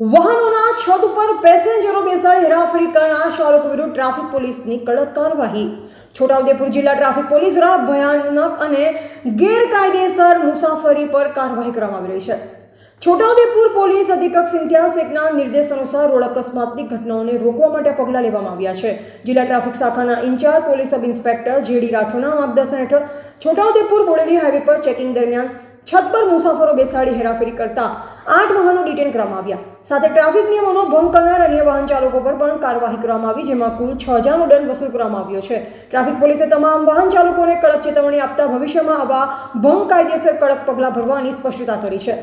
વાહનોના છત ઉપર પેસેન્જરો બેસાડી હેરાફેરી કરનાર વિરુદ્ધ ટ્રાફિક પોલીસની કડક કાર્યવાહી. છોટાઉદેપુર જિલ્લા ટ્રાફિક પોલીસ દ્વારા ભયાનક અને ગેરકાયદેસર મુસાફરી પર કાર્યવાહી કરવામાં આવી રહી છે. છોટાઉદેપુર પોલીસ અધિક્ષક સિંધિયા શેખના નિર્દેશ અનુસાર રોડ અકસ્માતની ઘટનાઓને રોકવા માટે પગલાં લેવામાં આવ્યા છે. જિલ્લા ટ્રાફિક શાખાના incharge police sub inspector JD રાઠોડના માર્ગદર્શન હેઠળ છોટાઉદેપુર બોડેલી હાઈવે પર ચેકિંગ દરમિયાન છત પર મુસાફરો બેસાડી હેરાફેરી કરતા આઠ વાહનો ડિટેન કરવામાં આવ્યા. સાથે ટ્રાફિક નિયમોનો ભંગ કરનાર અન્ય વાહન ચાલકો પર પણ કાર્યવાહી કરવામાં આવી, જેમાં કુલ છ હજારનો દંડ વસૂલ કરવામાં આવ્યો છે. ટ્રાફિક પોલીસે તમામ વાહન ચાલકોને કડક ચેતવણી આપતા ભવિષ્યમાં આવા ભંગ કાયદેસર કડક પગલાં ભરવાની સ્પષ્ટતા કરી છે.